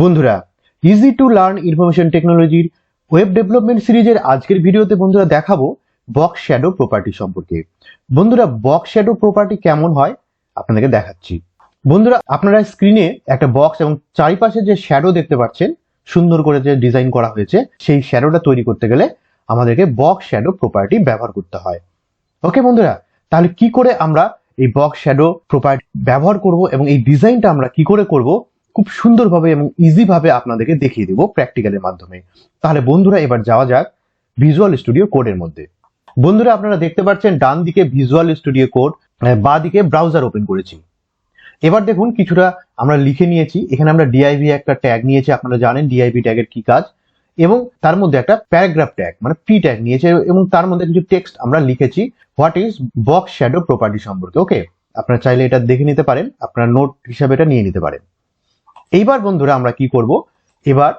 বন্ধুরা easy to learn information টেকনোলজির web development সিরিজের আজকের ভিডিওতে বন্ধুরা দেখাবো বক্স শ্যাডো প্রপার্টি সম্পর্কে। বন্ধুরা বক্স শ্যাডো প্রপার্টি কেমন হয় আপনাদেরকে দেখাচ্ছি। বন্ধুরা, আপনারা স্ক্রিনে একটা বক্স এবং চারিপাশে যে শ্যাডো দেখতে পাচ্ছেন, সুন্দর করে যে ডিজাইন করা হয়েছে, সেই শ্যাডোটা তৈরি করতে গেলে আমাদেরকে বক্স শ্যাডো প্রপার্টি ব্যবহার করতে হয়। ওকে বন্ধুরা, তাহলে কি করে আমরা এই বক্স শ্যাডো প্রপার্টি ব্যবহার করব এবং এই ডিজাইনটা আমরা কি করে করব খুব সুন্দরভাবে এবং ইজিভাবে আপনাদেরকে দেখিয়ে দেবো প্র্যাকটিক্যালের মাধ্যমে। তাহলে বন্ধুরা, এবার যাওয়া যাক ভিজুয়াল স্টুডিও কোডের মধ্যে। বন্ধুরা, আপনারা দেখতে পাচ্ছেন ডান দিকে ভিজুয়াল স্টুডিও কোড বা দিকে ব্রাউজার ওপেন করেছি। এবার দেখুন কিছুটা আমরা লিখে নিয়েছি। এখানে আমরা ডিআইভি একটা ট্যাগ নিয়েছি, আপনারা জানেন ডিআইভি ট্যাগের কি কাজ। এবং তার মধ্যে একটা প্যারাগ্রাফ ট্যাগ মানে পি ট্যাগ নিয়েছে এবং তার মধ্যে কিছু টেক্সট আমরা লিখেছি। What is box shadow property সম্পর্কে ওকে আপনারা চাইলে এটা দেখে নিতে পারেন, আপনারা নোট হিসাবে এটা নিয়ে নিতে পারেন। এইবার বন্ধুরা আমরা কি করব? এবার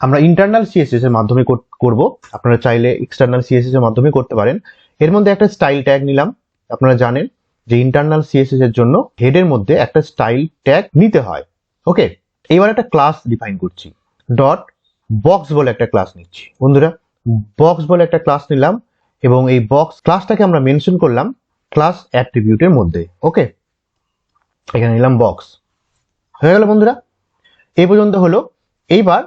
আমরা ইন্টারনাল সিএসএস এর মাধ্যমে কর- করব। আপনারা চাইলে এক্সটার্নাল সিএসএস এর মাধ্যমে করতে পারেন। এর মধ্যে একটা স্টাইল ট্যাগ নিলাম। আপনারা জানেন যে ইন্টারনাল সিএসএস এর জন্য হেডের মধ্যে একটা স্টাইল ট্যাগ নিতে হয়। ওকে এবার একটা ক্লাস ডিফাইন করছি। ডট বক্স বলে একটা ক্লাস নিচ্ছি। বন্ধুরা বক্স বলে একটা ক্লাস নিলাম এবং এই বক্স ক্লাসটাকে আমরা মেনশন করলাম ক্লাস অ্যাট্রিবিউটের মধ্যে। ওকে এখানে নিলাম বক্স হয়ে গেল বন্ধুরা? এই পর্যন্ত হলো। এইবার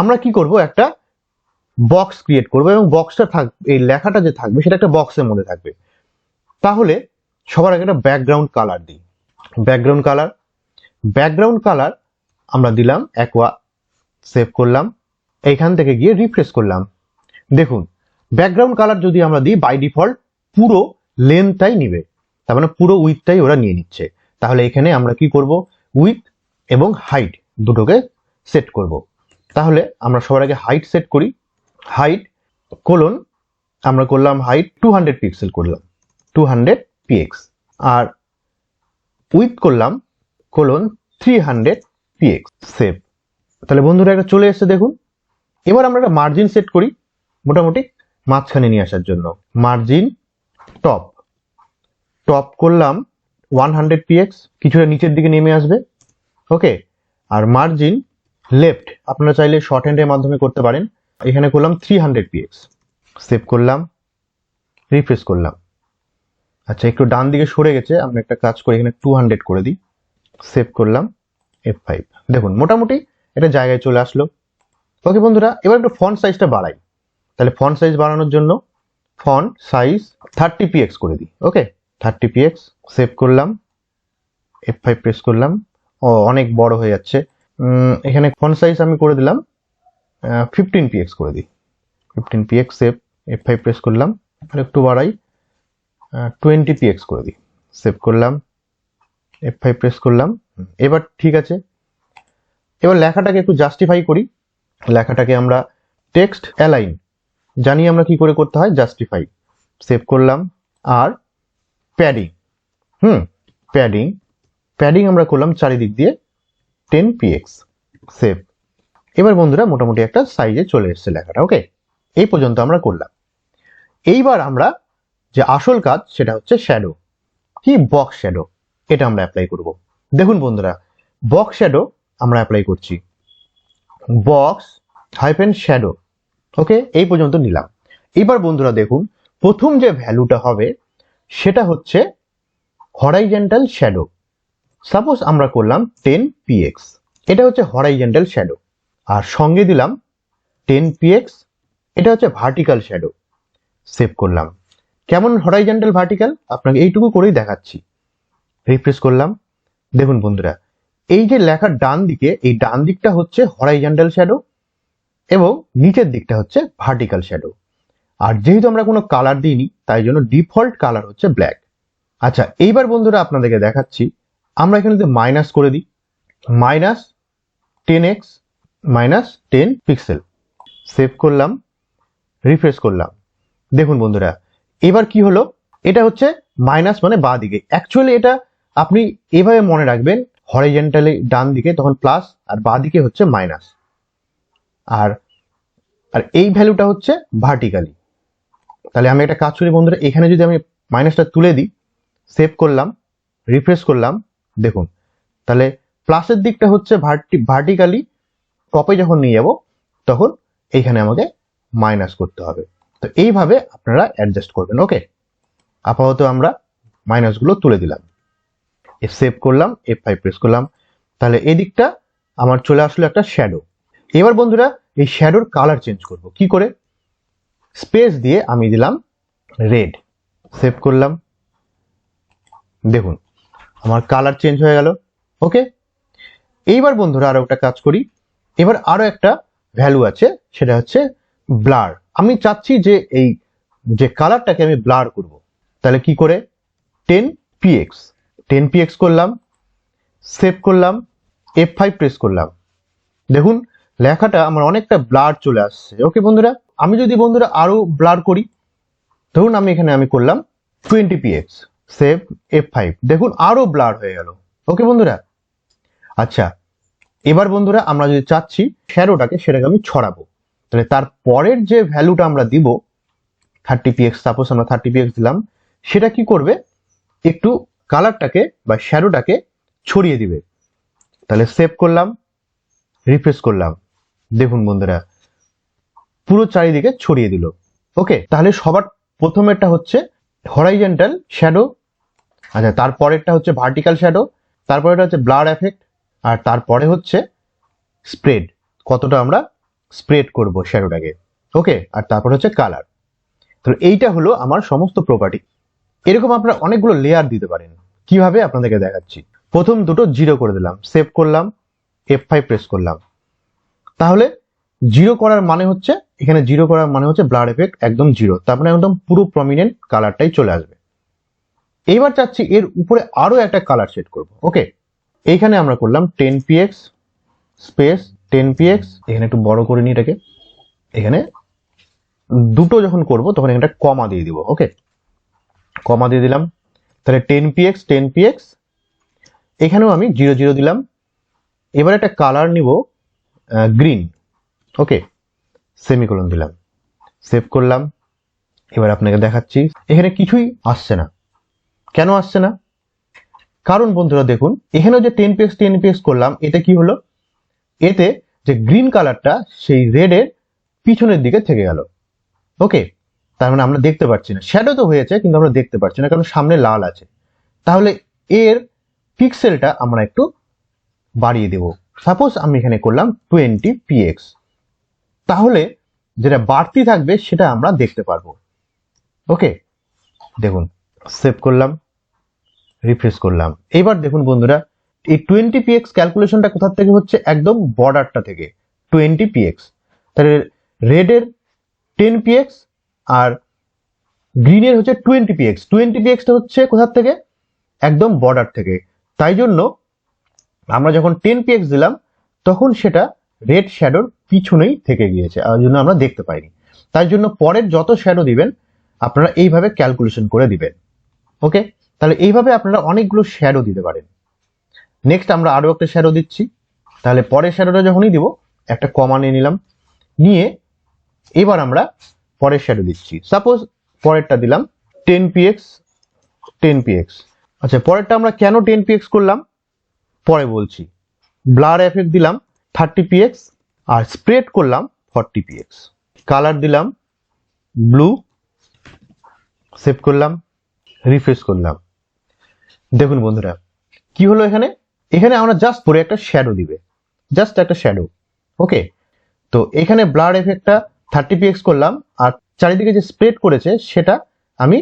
আমরা কি করব? একটা বক্স ক্রিয়েট করব এবং বক্সটা থাক, এই লেখাটা যে থাকবে সেটা একটা বক্সের মধ্যে থাকবে। তাহলে সবার আগে একটা ব্যাকগ্রাউন্ড কালার দিই। ব্যাকগ্রাউন্ড কালার ব্যাকগ্রাউন্ড কালার আমরা দিলাম অ্যাকোয়া সেভ করলাম, এইখান থেকে গিয়ে রিফ্রেশ করলাম। দেখুন ব্যাকগ্রাউন্ড কালার যদি আমরা দিই বাই ডিফল্ট পুরো লেন্থটাই নিবে। তার মানে পুরো উইথটাই ওরা নিয়ে নিচ্ছে। তাহলে এখানে আমরা কি করব? উইথ এবং হাইট দুটোকে সেট করব। তাহলে আমরা সবার আগে হাইট সেট করি। হাইট কোলন আমরা করলাম হাইট টু হান্ড্রেড পিক্সেল করলাম। টু হান্ড্রেড পিএক্স আর উইথ করলাম colon three hundred PX save তাহলে বন্ধুরা এটা চলে এসেছে দেখুন। এবার আমরা একটা মার্জিন সেট করি মোটামুটি মাঝখানে নিয়ে আসার জন্য। মার্জিন টপ টপ করলাম ওয়ান হান্ড্রেড পিএক্স কিছুটা নিচের দিকে নেমে আসবে। ওকে আর মার্জিন লেফট আপনারা চাইলে শর্ট হ্যান্ডের মাধ্যমে করতে পারেন। এখানে করলাম থ্রি হান্ড্রেড পিএক্স সেভ করলাম রিফ্রেশ করলাম। আচ্ছা একটু ডান দিকে সরে গেছে, আমরা একটা কাজ করি, এখানে টু হান্ড্রেড করে দিই। সেভ করলাম এফ ফাইভ দেখুন, মোটামুটি এটা জায়গায় চলে আসলো। ওকে বন্ধুরা, এবার একটু ফন্ট সাইজটা বাড়াই। তাহলে ফন্ট সাইজ বাড়ানোর জন্য ফন্ট সাইজ থার্টি পিএক্স করে দিই। ওকে থার্টি পিএক্স সেভ করলাম এফ ফাইভ প্রেস করলাম। ও, অনেক বড় হয়ে যাচ্ছে। এখানে ফন্ট সাইজ আমি করে দিলাম। ফিফটিন পিএক্স করে দিই। Fifteen PX save F five press করলাম। আর একটু বাড়াই। টোয়েন্টি পিএক্স করে দিই। সেভ করলাম। এফ ফাইভ প্রেস করলাম। এবার ঠিক আছে। এবার লেখাটাকে একটু জাস্টিফাই করি। লেখাটাকে আমরা টেক্সট অ্যালাইন জানি আমরা কি করে করতে হয়? জাস্টিফাই সেভ করলাম। আর প্যাডিং হুম প্যাডিং প্যাডিং আমরা করলাম চারিদিক দিয়ে টেন পিএক্স সেভ এবার বন্ধুরা মোটামুটি একটা সাইজে চলে এসেছে লেখাটা ওকে এই পর্যন্ত আমরা করলাম। এইবার আমরা যে আসল কাজ, সেটা হচ্ছে শ্যাডো কি বক্স শ্যাডো এটা আমরা অ্যাপ্লাই করব। দেখুন বন্ধুরা বক্স শ্যাডো আমরা অ্যাপ্লাই করছি। বক্স হাইপেন শ্যাডো ওকে এই পর্যন্ত নিলাম। এবার বন্ধুরা দেখুন, প্রথম যে ভ্যালুটা হবে, সেটা হচ্ছে হরাইজেন্টাল শ্যাডো সাপোজ আমরা করলাম টেন পিএক্স এটা হচ্ছে হরাইজেন্টাল শ্যাডো আর সঙ্গে দিলাম টেন পিএক্স এটা হচ্ছে ভার্টিক্যাল শ্যাডো সেভ করলাম। কেমন হরাইজেন্টাল ভার্টিক্যাল আপনাকে এইটুকু করেই দেখাচ্ছি। রিফ্রেশ করলাম। দেখুন বন্ধুরা, এই যে লেখার ডান দিকে, এই ডান দিকটা হচ্ছে হরাইজেন্টাল শ্যাডো এবং নিচের দিকটা হচ্ছে ভার্টিক্যাল শ্যাডো আর যেহেতু আমরা কোনো কালার দিইনি, তাই জন্য ডিফল্ট কালার হচ্ছে ব্ল্যাক আচ্ছা এইবার বন্ধুরা আপনাদেরকে দেখাচ্ছি আমরা এখানে মাইনাস করে দিই minus ten X minus ten pixel save করলাম রিফ্রেশ করলাম। দেখুন বন্ধুরা, এবার কি হলো? এটা হচ্ছে মাইনাস মানে বাঁ দিকে। অ্যাকচুয়ালি এটা আপনি এভাবে মনে রাখবেন হরিজেন্টালি ডান দিকে, তখন প্লাস আর বাঁ দিকে হচ্ছে মাইনাস আর আর এই ভ্যালুটা হচ্ছে ভার্টিক্যালি তাহলে আমি একটা কাজ করি বন্ধুরা, এখানে যদি আমি মাইনাসটা তুলে দিই সেভ করলাম রিফ্রেশ করলাম দেখুন, তাহলে প্লাসের দিকটা হচ্ছে ভার্টিক্যালি টপে যখন নিয়ে যাব, তখন এইখানে আমাকে মাইনাস করতে হবে। তো এইভাবে আপনারা অ্যাডজাস্ট করবেন ওকে আপাতত আমরা মাইনাসগুলো তুলে দিলাম। এফ সেভ করলাম এফ ফাইভ প্রেস করলাম। তাহলে এই দিকটা আমার চলে আসলো একটা শ্যাডো এবার বন্ধুরা, এই শ্যাডোর কালার চেঞ্জ করব। কি করে? স্পেস দিয়ে আমি দিলাম রেড সেভ করলাম। দেখুন আমার কালার চেঞ্জ হয়ে গেল। ওকে এইবার বন্ধুরা আরও একটা কাজ করি। এবার আরও একটা ভ্যালু আছে, সেটা হচ্ছে ব্লার আমি চাচ্ছি যে এই, যে কালারটাকে আমি ব্লার করব। তাহলে কি করে? টেন পিএক্স টেন পিএক্স করলাম সেভ করলাম এফ ফাইভ প্রেস করলাম। দেখুন, লেখাটা আমার অনেকটা ব্লার চলে আসছে। ওকে বন্ধুরা? আমি যদি বন্ধুরা আরও ব্লার করি, ধরুন আমি এখানে আমি করলাম twenty PX save F five দেখুন, আরও ব্লার হয়ে গেল। ওকে বন্ধুরা? আচ্ছা এবার বন্ধুরা আমরা যদি চাচ্ছি শ্যাডোটাকে সেটাকে আমি ছড়াবো। তাহলে তার পরের যে ভ্যালুটা আমরা দিব থার্টি পিএক্স সাপোজ আমরা থার্টি পিএক্স দিলাম, সেটা কি করবে? একটু কালারটাকে বা শ্যাডোটাকে ছড়িয়ে দিবে। তাহলে সেভ করলাম রিফ্রেশ করলাম। দেখুন বন্ধুরা, পুরো চারিদিকে ছড়িয়ে দিল। ওকে তাহলে সবার প্রথমেরটা হচ্ছে হরাইজেন্টাল শ্যাডো আচ্ছা তারপরেরটা হচ্ছে ভার্টিক্যাল শ্যাডো তারপরেটা হচ্ছে ব্লার এফেক্ট আর তারপরে হচ্ছে স্প্রেড কতটা আমরা স্প্রেড করব শ্যাডোটাকে ওকে আর তারপর হচ্ছে কালার তো এইটা হলো আমার সমস্ত প্রপার্টি এরকম আপনারা অনেকগুলো লেয়ার দিতে পারেন। কীভাবে? আপনাদেরকে দেখাচ্ছি। প্রথম দুটো জিরো করে দিলাম সেভ করলাম এফ ফাইভ প্রেস করলাম। তাহলে জিরো করার মানে হচ্ছে, এখানে জিরো করার মানে হচ্ছে ব্লাড এফেক্ট একদম জিরো তারপরে একদম পুরো প্রমিনেন্ট কালারটাই চলে আসবে। এইবার চাচ্ছি এর উপরে আরও একটা কালার সেট করব ওকে এইখানে আমরা করলাম ten PX space ten PX এখানে একটু বড় করে নিই এটাকে। এখানে দুটো যখন করব, তখন এখানে কমা দিয়ে দিব ওকে কমা দিয়ে দিলাম। তাহলে টেন পিএক্স টেন পিএক্স এখানেও আমি জিরো জিরো দিলাম। এবার একটা কালার নিব গ্রিন ওকে সেমিকোলন দিলাম। সেভ করলাম। এবার আপনাকে দেখাচ্ছি। এখানে কিছুই আসছে না। কেন আসছে না? কারণ বন্ধুরা দেখুন এখানেও যে টেন পিএক্স টেন পিএক্স করলাম, এতে কি হলো? এতে যে গ্রিন কালারটা সেই রেডের পিছনের দিকে থেকে গেল। ওকে তার মানে আমরা দেখতে পাচ্ছি না। শ্যাডো তো হয়েছে, কিন্তু আমরা দেখতে পাচ্ছি না, কারণ সামনে লাল আছে। তাহলে এর পিক্সেলটা আমরা একটু বাড়িয়ে দেব। সাপোজ আমি এখানে করলাম টোয়েন্টি পিএক্স তাহলে যেটা বাড়তি থাকবে, সেটা আমরা দেখতে পারব। ওকে দেখুন। সেভ করলাম রিফ্রেশ করলাম। এবার দেখুন বন্ধুরা, এই টোয়েন্টি পিএক্স ক্যালকুলেশনটা কোথা থেকে হচ্ছে? একদম বর্ডারটা থেকে। টোয়েন্টি পিএক্স তাহলে রেডের টেন পিএক্স আর গ্রিনের হচ্ছে টোয়েন্টি পিএক্স টোয়েন্টি পিএক্সটা হচ্ছে কোথার থেকে? একদম বর্ডার থেকে। তাই জন্য আমরা যখন টেন পিএক্স দিলাম, তখন সেটা রেড শ্যাডোর পিছনেই থেকে গিয়েছে, আর জন্য আমরা দেখতে পাইনি। তাই জন্য পরের যত শ্যাডো দিবেন, আপনারা এইভাবে ক্যালকুলেশন করে দিবেন। ওকে তাহলে এইভাবে আপনারা অনেকগুলো শ্যাডো দিতে পারেন। নেক্সট আমরা আরও একটা শ্যাডো দিচ্ছি। তাহলে পরের শ্যাডোটা যখনই দিব, একটা কমা নিয়ে নিলাম। নিয়ে এবার আমরা পরের শ্যাডো দিচ্ছি। সাপোজ পরেরটা দিলাম টেন পিএক্স টেন পিএক্স আচ্ছা পরেরটা আমরা কেন টেন পিএক্স করলাম? পরে বলছি। ব্লার এফেক্ট দিলাম থার্টি পিএক্স আর স্প্রেড করলাম ফর্টি পিএক্স কালার দিলাম ব্লু সেভ করলাম। রিফ্রেশ করলাম। দেখুন বন্ধুরা, কি হলো এখানে? এখানে আমরা জাস্ট পরে একটা শ্যাডো দিবে। জাস্ট একটা শ্যাডো ওকে তো এখানে ব্লার এফেক্টটা থার্টি পিএক্স করলাম, আর চারিদিকে যে স্প্রেড করেছে, সেটা আমি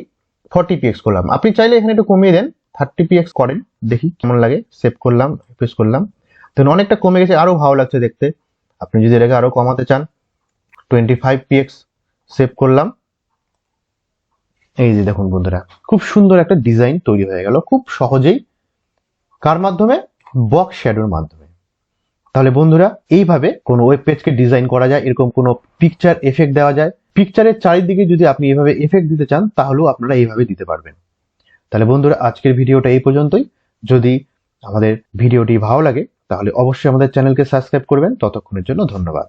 ফর্টি পিএক্স করলাম। আপনি চাইলে এখানে একটু কমিয়ে দেন থার্টি পিএক্স করেন, দেখি কেমন লাগে সেভ করলাম রিফ্রেশ করলাম। দেখুন অনেকটা কমে গেছে আরও ভালো লাগছে দেখতে। আপনি যদি এটাকে আরও কমাতে চান টোয়েন্টি ফাইভ পিএক্স সেভ করলাম। এই যে দেখুন বন্ধুরা, খুব সুন্দর একটা ডিজাইন তৈরি হয়ে গেল, খুব সহজেই। কার মাধ্যমে? বক্স শ্যাডোর মাধ্যমে। তাহলে বন্ধুরা, এইভাবে কোনো ওয়েব পেজকে ডিজাইন করা যায়, এরকম কোনো পিকচার এফেক্ট দেওয়া যায়। পিকচারের চারিদিকে যদি আপনি এভাবে এফেক্ট দিতে চান, তাহলেও আপনারা এইভাবে দিতে পারবেন। তাহলে বন্ধুরা, আজকের ভিডিওটা এই পর্যন্তই। যদি আমাদের ভিডিওটি ভালো লাগে, তাহলে অবশ্যই আমাদের চ্যানেলকে সাবস্ক্রাইব করবেন। ততক্ষণের জন্য ধন্যবাদ।